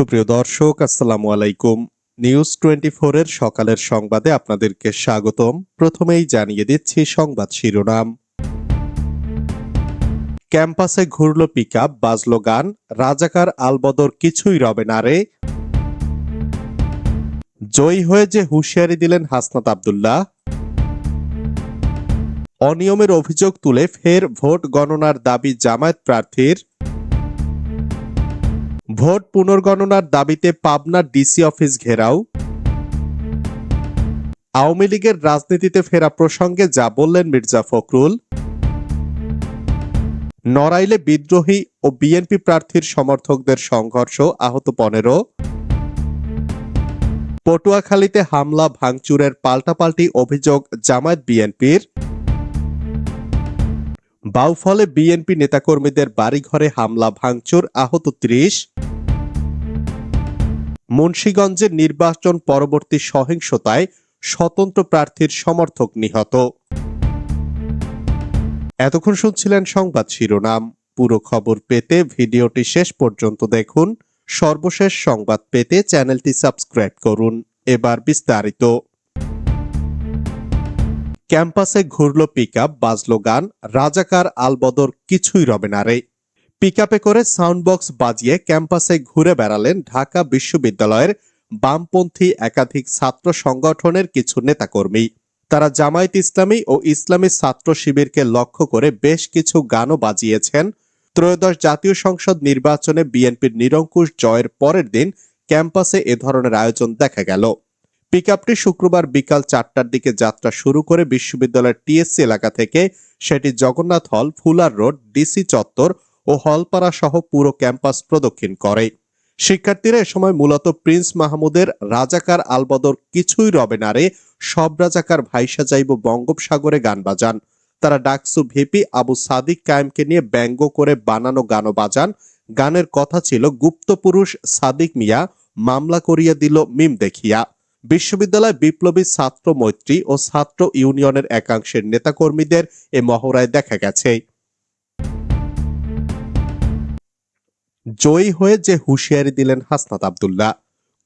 সুপ্রিয় দর্শক, আসসালামু আলাইকুম। নিউজ টোয়েন্টি এর সকালের সংবাদে আপনাদেরকে স্বাগতম। প্রথমেই জানিয়ে দিচ্ছি সংবাদ শিরোনাম। ক্যাম্পাসে ঘুরল পিক আপ বাজলো গান, রাজাকার আলবদর কিছুই রবে না রে। জয়ী হয়ে যে হুঁশিয়ারি দিলেন হাসনাত আবদুল্লাহ। অনিয়মের অভিযোগ তুলে ফের ভোট গণনার দাবি জামায়াত প্রার্থীর। ভোট পুনর্গণনার দাবিতে পাবনার ডিসি অফিস ঘেরাও। আওয়ামী লীগের রাজনীতিতে ফেরা প্রসঙ্গে যা বললেন মির্জা ফখরুল। নড়াইলে বিদ্রোহী ও বিএনপি প্রার্থীর সমর্থকদের সংঘর্ষ, আহত পনেরো। পটুয়াখালীতে হামলা, ভাঙচুরের পাল্টাপাল্টি অভিযোগ জামায়াত বিএনপির। বাউফলে বিএনপি নেতাকর্মীদের বাড়িঘরে হামলা, ভাঙচুর, আহত ত্রিশ। মুন্সীগঞ্জের নির্বাচন পরবর্তী সহিংসতায় স্বতন্ত্র প্রার্থীর সমর্থক নিহত। এতক্ষণ শুনছিলেন সংবাদ শিরোনাম। পুরো খবর পেতে ভিডিওটি শেষ পর্যন্ত দেখুন। সর্বশেষ সংবাদ পেতে চ্যানেলটি সাবস্ক্রাইব করুন। এবার বিস্তারিত। ক্যাম্পাসে ঘুরল পিক আপ বাজলো গান, রাজাকার আলবদর কিছুই রবে না রে। পিক করে সাউন্ড বক্স বাজিয়ে ক্যাম্পাসে ঘুরে বেড়ালেন ঢাকা বিশ্ববিদ্যালয়ের বামপন্থী একাধিক ছাত্র সংগঠনের কিছু নেতাকর্মী। তারা জামায়াত ইসলামী ও ইসলামী ছাত্র শিবিরকে লক্ষ্য করে বেশ কিছু গানও বাজিয়েছেন। ত্রয়োদশ জাতীয় সংসদ নির্বাচনে বিএনপির নিরঙ্কুশ জয়ের পরের দিন ক্যাম্পাসে এ ধরনের আয়োজন দেখা গেল। পিকআপটি শুক্রবার বিকাল চারটার দিকে যাত্রা শুরু করে বিশ্ববিদ্যালয়ের টিএসসি এলাকা থেকে। সেটি জগন্নাথ হল, ফুলার রোড, ডিসি চত্বর ও হলপাড়া সহ পুরো ক্যাম্পাস প্রদক্ষিণ করে। শিক্ষার্থীরা এ সময় মূলত প্রিন্স মাহমুদের, রাজাকার আলবদর কিছুই রবে না রে, সব রাজাকার ভাইসা যাইব বঙ্গোপসাগরে গান বাজান। তারা ডাকসু ভিপি আবু সাদিক কায়েমকে নিয়ে ব্যঙ্গ করে বানানো গানও বাজান। গানের কথা ছিল গুপ্ত পুরুষ সাদিক মিয়া, মামলা করিয়া দিল মিম দেখিয়া। বিশ্ববিদ্যালয় বিপ্লবী ছাত্র মৈত্রী ও ছাত্র ইউনিয়নের একাংশের নেতাকর্মীদের এ মহড়ায় দেখা গেছে। জয়ী হয়ে যে হুঁশিয়ারি দিলেন হাসনাত আবদুল্লাহ,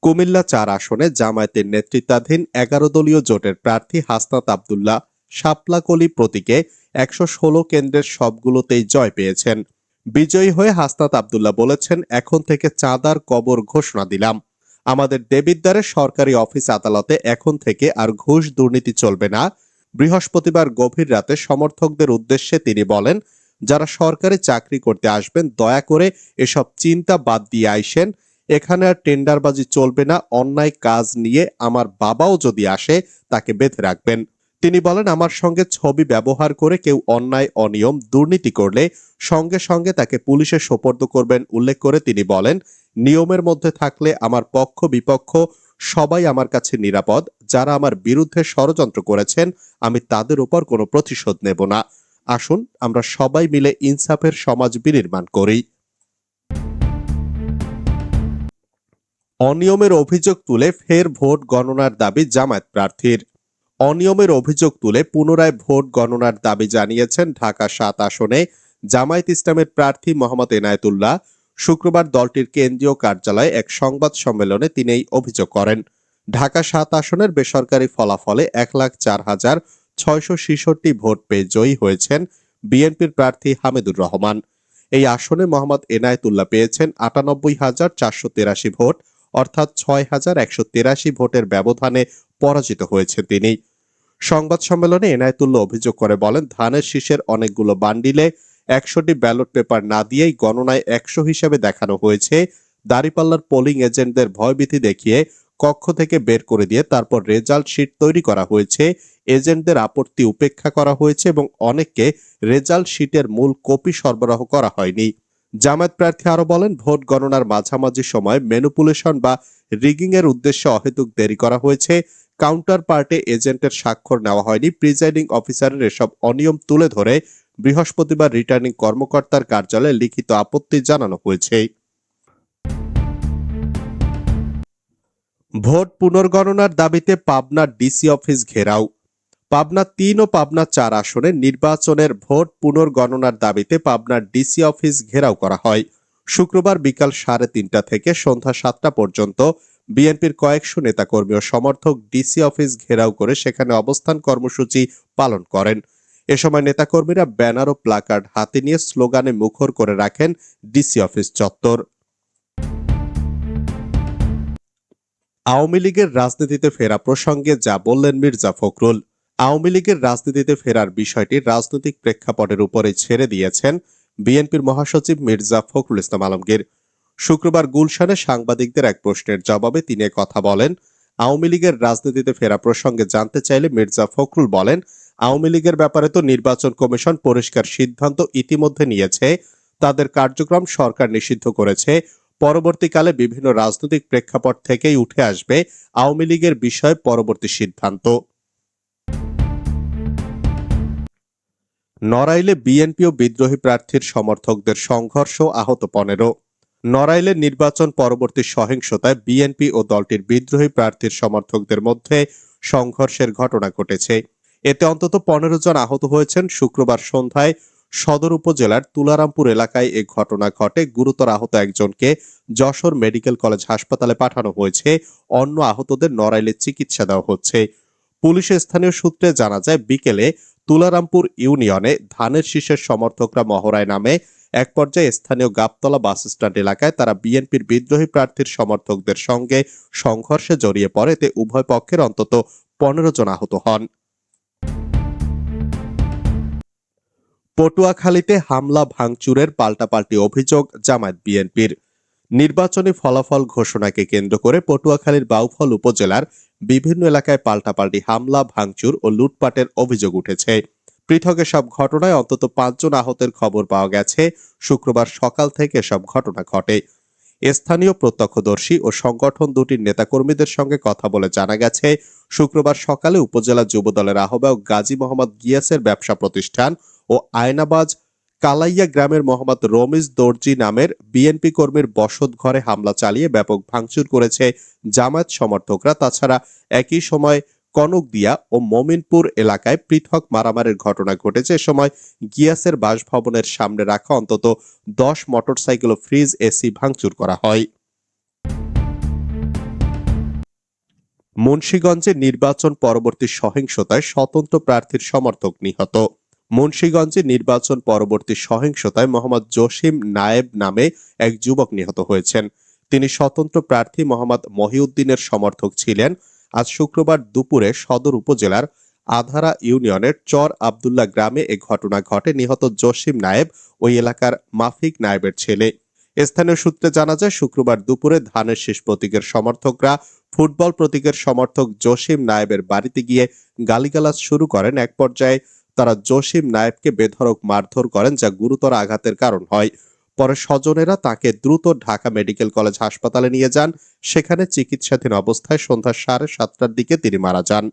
কুমিল্লা চার আসনে জামায়াতের নেতৃত্বাধীন এগারো দলীয় জোটের প্রার্থী হাসনাত আবদুল্লাহ শাপলাকলি প্রতীকে একশো ষোলো কেন্দ্রের সবগুলোতেই জয় পেয়েছেন। বিজয়ী হয়ে হাসনাত আবদুল্লাহ বলেছেন, এখন থেকে চাঁদার কবর ঘোষণা দিলাম। আমাদের দেবিদ্বারে সরকারি অফিস আদালতে এখন থেকে আর ঘুষ দুর্নীতি চলবে না। বৃহস্পতিবার গভীর রাতে সমর্থকদের উদ্দেশ্যে তিনি বলেন, যারা সরকারি চাকরি করতে আসবেন, দয়া করে এসব চিন্তা বাদ দিয়ে আইসেন। এখানে আর টেন্ডারবাজি চলবে না, অন্যায় কাজ নিয়ে আমার বাবাও যদি আসে, তাকে বেঁধে রাখবেন। তিনি বলেন, আমার সঙ্গে ছবি ব্যবহার করে কেউ অন্যায়, অনিয়ম, দুর্নীতি করলে সঙ্গে সঙ্গে তাকে পুলিশে সোপর্দ করবেন। উল্লেখ করে তিনি বলেন নিয়মের মধ্যে থাকলে আমার পক্ষ, বিপক্ষ সবাই আমার কাছে নিরাপদ। যারা আমার বিরুদ্ধে ষড়যন্ত্র করেছেন, আমি তাদের উপর কোনো প্রতিশোধ নেব না। আসুন, আমরা সবাই মিলে ইনসাফের সমাজ বিনির্মাণ করি। অনিয়মের অভিযোগ তুলে ফের ভোট গণনার দাবি জামায়াত প্রার্থীর। অনিয়মের অভিযোগ তুলে পুনরায় ভোট গণনার দাবি জানিয়েছেন ঢাকা সাত আসনে জামায়াত ইসলামের প্রার্থী মোহাম্মদ এনায়েতুল্লাহ। শুক্রবার দলটির কেন্দ্রীয় কার্যালয়ে এক সংবাদ সম্মেলনে তিনি এই অভিযোগ করেন। ঢাকা সাত আসনের বেসরকারি ফলাফলে এক লাখ চার হাজার ছয়শো ছেষট্টি ভোট পেয়ে জয়ী হয়েছেন বিএনপির প্রার্থী হামিদুর রহমান। এই আসনে মোহাম্মদ এনায়েতুল্লাহ পেয়েছেন আটানব্বই হাজার চারশো তেরাশি ভোট, অর্থাৎ ছয় হাজার একশো তেরাশি ভোটের ব্যবধানে পরাজিত হয়েছে তিনি। সংবাদ সম্মেলনে এনায়েতুল্লাহ অভিযোগ করে বলেন, ধানের শীষের অনেকগুলো বান্ডিলে একশোটি ব্যালট পেপার না দিয়েই গণনায় একশো হিসেবে দেখানো হয়েছে। দাঁড়িপাল্লার পোলিং এজেন্টদের ভয়ভীতি দেখিয়ে কক্ষ থেকে বের করে দিয়ে তারপর রেজাল্ট শিট তৈরি করা হয়েছে। এজেন্টদের আপত্তি উপেক্ষা করা হয়েছে এবং অনেককে রেজাল্ট শিটের মূল কপি সরবরাহ করা হয়নি। জামায়াত প্রার্থী আরও বলেন, ভোট গণনার মাঝামাঝি সময় ম্যানুপুলেশন বা রিগিং এর উদ্দেশ্যে অহেতুক দেরি করা হয়েছে। কাউন্টার পার্টে এজেন্টের স্বাক্ষর নেওয়া হয়নি। প্রিজাইডিং অফিসারের এসব অনিয়ম তুলে ধরে বৃহস্পতিবার রিটার্নিং কর্মকর্তার কার্যালয়ে লিখিত আপত্তি জানানো হয়েছে। ভোট পুনর্গণনার দাবিতে পাবনার ডিসি অফিস ঘেরাও। পাবনা তিন ও পাবনা চার আসনে নির্বাচনের ভোট পুনর্গণনার দাবিতে পাবনার ডিসি অফিস ঘেরাও করা হয়। শুক্রবার বিকাল সাড়ে তিনটা থেকে সন্ধ্যা সাতটা পর্যন্ত বিএনপির কয়েকশো নেতাকর্মী ও সমর্থক ডিসি অফিস ঘেরাও করে সেখানে অবস্থান কর্মসূচি পালন করেন। এ সময় নেতাকর্মীরা ব্যানার ও প্লাকার্ড হাতে নিয়ে স্লোগানে মুখর করে রাখেন ডিসি অফিস চত্বর। আওয়ামী লীগের রাজনীতিতে ফেরা প্রসঙ্গে যা বললেন মির্জা ফখরুল। আওয়ামী লীগের রাজনীতিতে ফেরার বিষয়টি রাজনৈতিক প্রেক্ষাপটের উপরে ছেড়ে দিয়েছেন বিএনপির মহাসচিব মির্জা ফখরুল ইসলাম আলমগীর। শুক্রবার গুলশানে সাংবাদিকদের এক প্রশ্নের জবাবে তিনি কথা বলেন, আওয়ামী লীগের রাজনীতিতে ফেরা প্রসঙ্গে জানতে চাইলে মির্জা ফখরুল বলেন আওয়ামী লীগের ব্যাপারে তো নির্বাচন কমিশন পরিষ্কার সিদ্ধান্ত ইতিমধ্যে নিয়েছে। তাদের কার্যক্রম সরকার নিষিদ্ধ করেছে। পরবর্তীকালে বিভিন্ন রাজনৈতিক প্রেক্ষাপট থেকেই উঠে আসবে আওয়ামী লীগের বিষয়ে পরবর্তী সিদ্ধান্ত। নড়াইলে বিএনপি ও বিদ্রোহী প্রার্থীর সমর্থকদের সংঘর্ষ আহত পনেরো। নড়াইলে নির্বাচন পরবর্তী সহিংসতায় বিএনপি ও দলটির বিদ্রোহী প্রার্থীর সমর্থকদের মধ্যে সংঘর্ষের ঘটনা ঘটেছে। এতে অন্তত পনেরো জন আহত হয়েছেন শুক্রবার সন্ধ্যায় সদর উপজেলার তুলারামপুর এলাকায় এ ঘটনা ঘটে। গুরুতর আহত একজনকে যশোর মেডিকেল কলেজ হাসপাতালে পাঠানো হয়েছে। অন্য আহতদের নড়াইলে চিকিৎসা দেওয়া হচ্ছে। পুলিশের স্থানীয় সূত্রে জানা যায়, বিকেলে তুলারামপুর ইউনিয়নে ধানের শীষের সমর্থকরা মহড়ায় নামে এক পর্যায়ে স্থানীয় গাবতলা বাস স্ট্যান্ড এলাকায় তারা বিএনপির বিদ্রোহী প্রার্থীর সমর্থকদের সঙ্গে সংঘর্ষে জড়িয়ে পড়ে। এতে উভয় পক্ষের অন্তত পনেরো জন আহত হন। পটুয়াখালীতে হামলা, ভাঙচুরের পাল্টাপাল্টি অভিযোগ জামায়াত বিএনপির। নির্বাচনী ফলাফল ঘোষণাকে কেন্দ্র করে পটুয়াখালীর বাউফল উপজেলার বিভিন্ন এলাকায় পাল্টাপাল্টি হামলা, ভাঙচুর ও লুটপাটের অভিযোগ উঠেছে। পৃথক সব ঘটনায় অন্তত পাঁচজন আহতের খবর পাওয়া গেছে। শুক্রবার সকাল থেকে সব ঘটনা ঘটে। স্থানীয় প্রত্যক্ষদর্শী ও সংগঠন দুটির নেতাকর্মীদের সঙ্গে কথা বলে জানা গেছে, শুক্রবার সকালে উপজেলা যুবদলের আহ্বায়ক গাজী মোহাম্মদ গিয়াসের ব্যবসা প্রতিষ্ঠান ও আয়নাবাজ কালাইয়া গ্রামের মোহাম্মদ রমিজ দর্জি নামের বিএনপি কর্মীর বসত ঘরে হামলা চালিয়ে ব্যাপক ভাঙচুর করেছে জামায়াত সমর্থকরা। তাছাড়া একই সময় কনকদিয়া ও মমিনপুর এলাকায় পৃথক মারামারির ঘটনা ঘটেছে। এ সময় গিয়াসের বাসভবনের সামনে রাখা অন্তত দশ মোটরসাইকেল ও ফ্রিজ এসি ভাঙচুর করা হয়। মুন্সীগঞ্জে নির্বাচন পরবর্তী সহিংসতায় স্বতন্ত্র প্রার্থীর সমর্থক নিহত। মুন্সীগঞ্জে নির্বাচন পরবর্তী সহিংসতায় মোহাম্মদ জসিম নায়েব নামে এক যুবক নিহত হয়েছেন। তিনি স্বতন্ত্র প্রার্থী মোহাম্মদ মহিউদ্দিনের সমর্থক ছিলেন। আজ শুক্রবার দুপুরে সদর উপজেলার আধারা ইউনিয়নের চর আবদুল্লাহ গ্রামে এ ঘটনা ঘটে। নিহত জসিম নায়েব ওই এলাকার মাফিক নায়েবের ছেলে। স্থানীয় সূত্রে জানা যায়, শুক্রবার দুপুরে ধানের শেষ প্রতীকের সমর্থকরা ফুটবল প্রতীকের সমর্থক জসিম নায়েবের বাড়িতে গিয়ে গালিগালাজ শুরু করেন। এক পর্যায়ে তারা জসিম নায়েবকে বেধরক মারধর করেন যা গুরুতর আঘাতের কারণ হয়। পরে স্বজনেরা তাকে দ্রুত ঢাকা মেডিকেল কলেজ হাসপাতালে নিয়ে যান। সেখানে চিকিৎসাধীন অবস্থায় সন্ধ্যা সাড়ে সাতটার দিকে তিনি মারা যান।